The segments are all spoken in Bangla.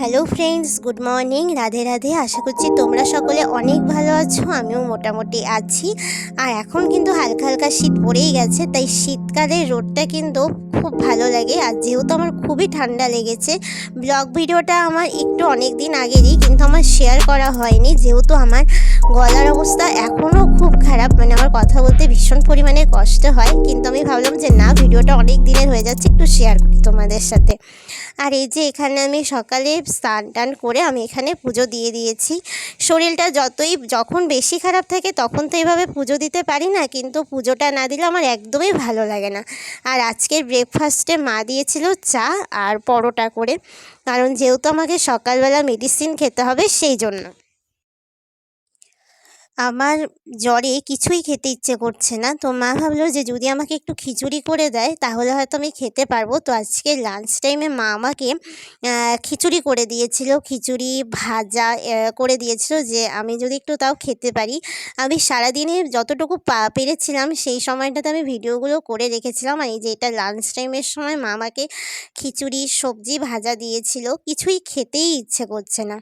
Hello friends good morning Radhe Radhe. আশা করছি তোমরা সকলে অনেক ভালো আছো। আমিও মোটামুটি আছি। আর এখন কিন্তু হালকা হালকা শীত পড়েই গেছে, তাই শীতকালের রোদটা কিন্তু খুব ভালো লাগে। আর যেহেতু আমার খুবই ঠান্ডা লেগেছে, ব্লগ ভিডিওটা আমার একটু অনেক দিন আগেরই, কিন্তু আমার শেয়ার করা হয়নি। যেহেতু আমার গলার অবস্থা এখনও খুব খারাপ মানে আমার কথা বলতে ভীষণ পরিমাণে কষ্ট হয়। কিন্তু আমি ভাবলাম যে না, ভিডিওটা অনেক দিনের হয়ে যাচ্ছে, একটু শেয়ার করি তোমাদের সাথে। আর এই যে এখানে আমি সকালে স্নান টান করে আমি এখানে পুজো দিয়ে দিয়েছি। শরীরটা যতই যখন বেশি খারাপ থাকে তখন তো এভাবে পুজো দিতে পারি না, কিন্তু পুজোটা না দিলে আমার একদমই ভালো লাগে না। আর আজকের ব্রেকফাস্টে মা দিয়েছিল চা আর পরোটা করে, কারণ যেহেতু আমাকে সকালবেলা মেডিসিন খেতে হবে সেই জন্য। আমার জ্বরে কিছুই খেতে ইচ্ছে করছে না। তো মা ভাবলো যে যদি আমাকে একটু খিচুড়ি করে দেয়, তাহলে হয়তো আমি খেতে পারব। তো আজকে লাঞ্চ টাইমে মা আমাকে খিচুড়ি করে দিয়েছিল। খিচুড়ি ভাজা করে দিয়েছিল যে আমি যদি একটু তাও খেতে পারি। আমি সারাদিনে যতটুকু পেরেছিলাম সেই সময়টাতে আমি ভিডিওগুলো করে রেখেছিলাম। আর এই যে এটা লাঞ্চ টাইমের সময় মা আমাকে খিচুড়ি, সবজি ভাজা দিয়েছিল। কিছুই খেতেই ইচ্ছে করছে না।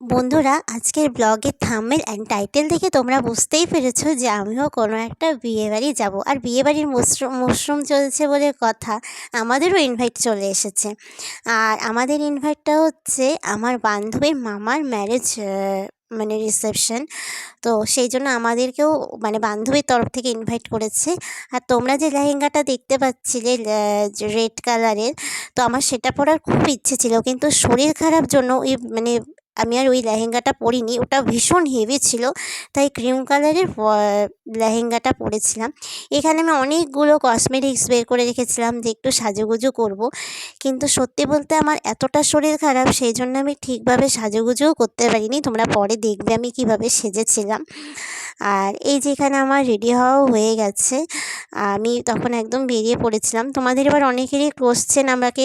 বন্ধুরা, আজকের ব্লগের থাম্বনেল অ্যান্ড টাইটেল দেখে তোমরা বুঝতেই পেরেছ যে আমিও কোনো একটা বিয়েবাড়ি যাব। আর বিয়েবাড়ির মশরুম মশরুম চলছে বলে কথা আমাদেরও ইনভাইট চলে এসেছে। আর আমাদের ইনভাইটটা হচ্ছে আমার বান্ধবীর মামার ম্যারেজ মানে রিসেপশন তো সেই জন্য আমাদেরকেও মানে বান্ধবীর তরফ থেকে ইনভাইট করেছে। আর তোমরা যে লেহেঙ্গাটা দেখতে পাচ্ছিলে রেড কালারের তো আমার সেটা পরার খুব ইচ্ছে ছিল। কিন্তু শরীর খারাপ জন্য ওই মানে আমি আর ওই লেহেঙ্গাটা পরিনি। ওটা ভীষণ হেভি ছিল, তাই ক্রিম কালারের লেহেঙ্গাটা পরেছিলাম। এখানে আমি অনেকগুলো কসমেটিক্স বের করে রেখেছিলাম যে একটু সাজুগুজু করব। কিন্তু সত্যি বলতে আমার এতটা শরীর খারাপ, সেই জন্য আমি ঠিকভাবে সাজুগুজুও করতে পারিনি। তোমরা পরে দেখবে আমি কীভাবে সেজেছিলাম। আর এই যেখানে আমার রেডি হওয়াও হয়ে গেছে। আমি তখন একদম বেরিয়ে পড়েছিলাম। তোমাদের এবার অনেকেরই কোশ্চেন আমাকে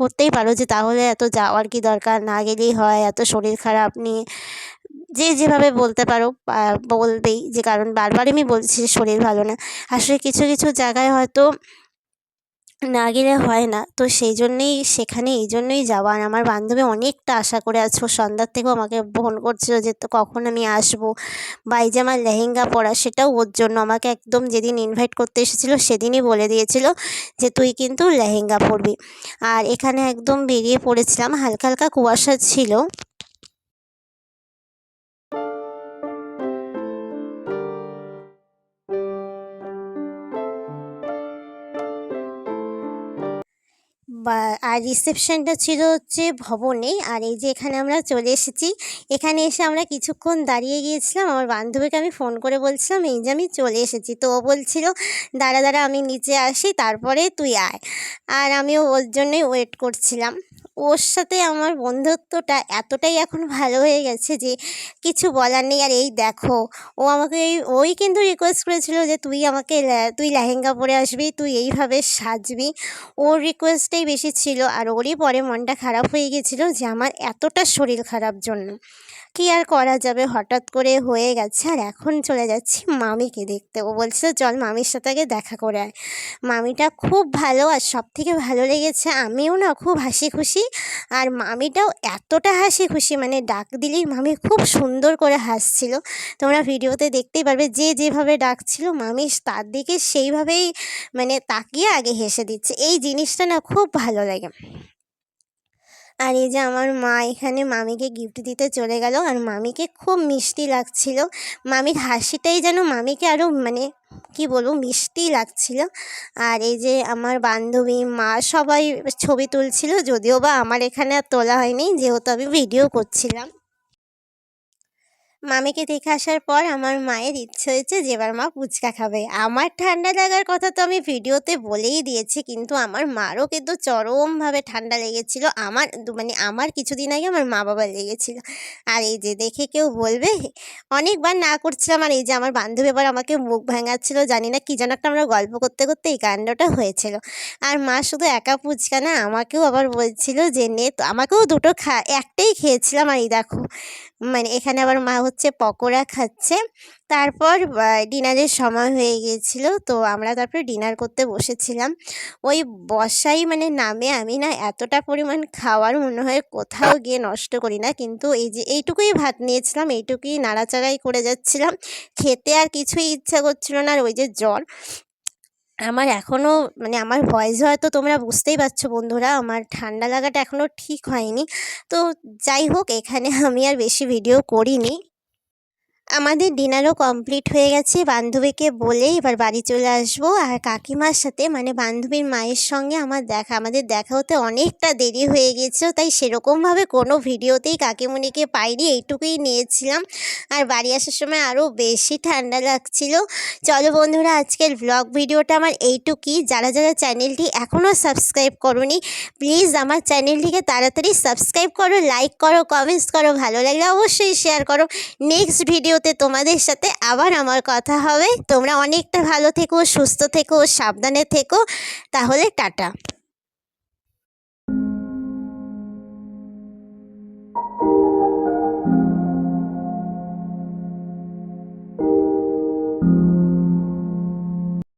করতেই পারো যে তাহলে এত যাওয়ার কি দরকার? না গেলেই হয়, এত শরীর খারাপ নিয়ে যে যেভাবে বলতে পারো বলবেই যে কারণ বারবার আমি বলছি শরীর ভালো না। আসলে কিছু কিছু জায়গায় হয়তো না গেলে হয় না। তো সেই জন্যেই সেখানে এই জন্যই যাওয়া। আর আমার বান্ধবী অনেকটা আশা করে আছে। সন্ধ্যার থেকেও আমাকে ফোন করছিল যে, তো কখন আমি আসব? বা এই যে আমার লেহেঙ্গা পরা, সেটাও ওর জন্য। আমাকে একদম যেদিন ইনভাইট করতে এসেছিল, সেদিনই বলে দিয়েছিল যে, তুই কিন্তু লেহেঙ্গা পরবি। আর এখানে একদম বেরিয়ে পড়েছিলাম। হালকা হালকা কুয়াশা ছিল। আর রিসেপশনটা ছিল হচ্ছে ভবনে। আর এই যে এখানে আমরা চলে এসেছি। এখানে এসে আমরা কিছুক্ষণ দাঁড়িয়ে গিয়েছিলাম। আমার বান্ধবীকে আমি ফোন করে বলছিলাম, এই যে আমি চলে এসেছি। তো ও বলছিল, দাঁড়া দাঁড়া, আমি নিচে আসি, তারপরে তুই আয়। আর আমি ওর জন্যই ওয়েট করছিলাম। ওর সাথে আমার বন্ধুত্বটা এতটাই এখন ভালো হয়ে গেছে যে কিছু বলার নেই। আর এই দেখো, ও আমাকে এই, ওই কিন্তু রিকোয়েস্ট করেছিল যে তুই আমাকে তুই লেহেঙ্গা পরে আসবি, তুই এইভাবে সাজবি। ওর রিকোয়েস্টটাই বেশি ছিল আর ওরই পরে মনটা খারাপ হয়ে গেছিল যে আমার এতটা শরীর খারাপ জন্য। কি আর করা যাবে? হঠাৎ করে হয়ে গেছে। আর এখন চলে যাচ্ছি মামিকে দেখতে। ও বলছিল, চল মামির সাথে আগে দেখা করে আয়। মামিটা খুব ভালো আর সব থেকে ভালো লেগেছে। আমিও না খুব হাসি খুশি। আর মামিটাও এতটা হাসি খুশি মানে ডাক দিলেই মামি খুব সুন্দর করে হাসছিল। তোমরা ভিডিওতে দেখতেই পারবে যে যেভাবে ডাকছিল মামি, তার দিকে সেইভাবেই মানে তাকিয়ে আগে হেসে দিচ্ছে। এই জিনিসটা না খুব ভালো লাগে। আর এই যে আমার মা এখানে মামিকে গিফট দিতে চলে গেল আর মামিকে খুব মিষ্টি লাগছিল। মামির হাসিটাই যেন মামিকে আরও মানে কি বলব, মিষ্টি লাগছিল। আর এই যে আমার বান্ধবী, মা সবাই ছবি তুলছিল, যদিও বা আমার এখানে আর তোলা হয়নি, যেহেতু আমি ভিডিও করছিলাম। মামিকে দেখে আসার পর আমার মায়ের ইচ্ছে হয়েছে যে এবার মা ফুচকা খাবে। আমার ঠান্ডা লাগার কথা তো আমি ভিডিওতে বলেই দিয়েছি, কিন্তু আমার মারও কিন্তু চরমভাবে ঠান্ডা লেগেছিল। আমার মানে আমার কিছুদিন আগে আমার মা বাবা লেগেছিল। আর এই যে দেখে কেউ বলবে, অনেকবার না করছিলাম। আর এই যে আমার বান্ধবী এবার আমাকে মুখ ভাঙাচ্ছিল, জানি না কি যেন একটা আমরা গল্প করতে করতে এই কাণ্ডটা হয়েছিল। আর মা শুধু একা ফুচকা না, আমাকেও আবার বলছিল যে নে আমাকেও দুটো খা, একটাই খেয়েছিলাম। আর এই দেখো মানে এখানে আবার মা হচ্ছে পকোড়া খাচ্ছে। তারপর ডিনারের সময় হয়ে গিয়েছিল, তো আমরা তারপরে ডিনার করতে বসেছিলাম। ওই বসাই মানে নামে আমি না এতটা পরিমাণ খাওয়ার মনে হয় কোথাও গিয়ে নষ্ট করি না। কিন্তু এই যে এইটুকুই ভাত নিয়েছিলাম, এইটুকুই নাড়াচাড়াই করে যাচ্ছিলাম। খেতে আর কিছুই ইচ্ছা করছিল না আর ওই যে জ্বর। আমার এখনও মানে আমার ভয়েস হয়তো তোমরা বুঝতেই পারছ বন্ধুরা, আমার ঠান্ডা লাগাটা এখনও ঠিক হয়নি। তো যাই হোক, এখানে আমি আর বেশি ভিডিও করিনি। আমাদের ডিনারও কমপ্লিট হয়ে গেছে। বান্ধবীকে বলে এবার বাড়ি চলে আসব। আর কাকিমার সাথে মানে বান্ধবীর মায়ের সঙ্গে আমার দেখা, আমাদের দেখা হতে অনেকটা দেরি হয়ে গিয়েছিল তাই সেরকমভাবে কোনো ভিডিওতেই কাকিমণিকে পাইনি, এইটুকুই নিয়েছিলাম। আর বাড়ি আসার সময় আরও বেশি ঠান্ডা লাগছিল। চলো বন্ধুরা, আজকের ব্লগ ভিডিওটা আমার এইটুকুই। যারা যারা চ্যানেলটি এখনও সাবস্ক্রাইব করনি প্লিজ আমার চ্যানেলটিকে তাড়াতাড়ি সাবস্ক্রাইব করো লাইক করো কমেন্টস করো। ভালো লাগলে অবশ্যই শেয়ার করো। নেক্সট ভিডিওতে তোমাদের সাথে আবার আমার কথা হবে। তোমরা অনেকটা ভালো থেকো, সুস্থ থেকো, সাবধানে থেকো। তাহলে টাটা।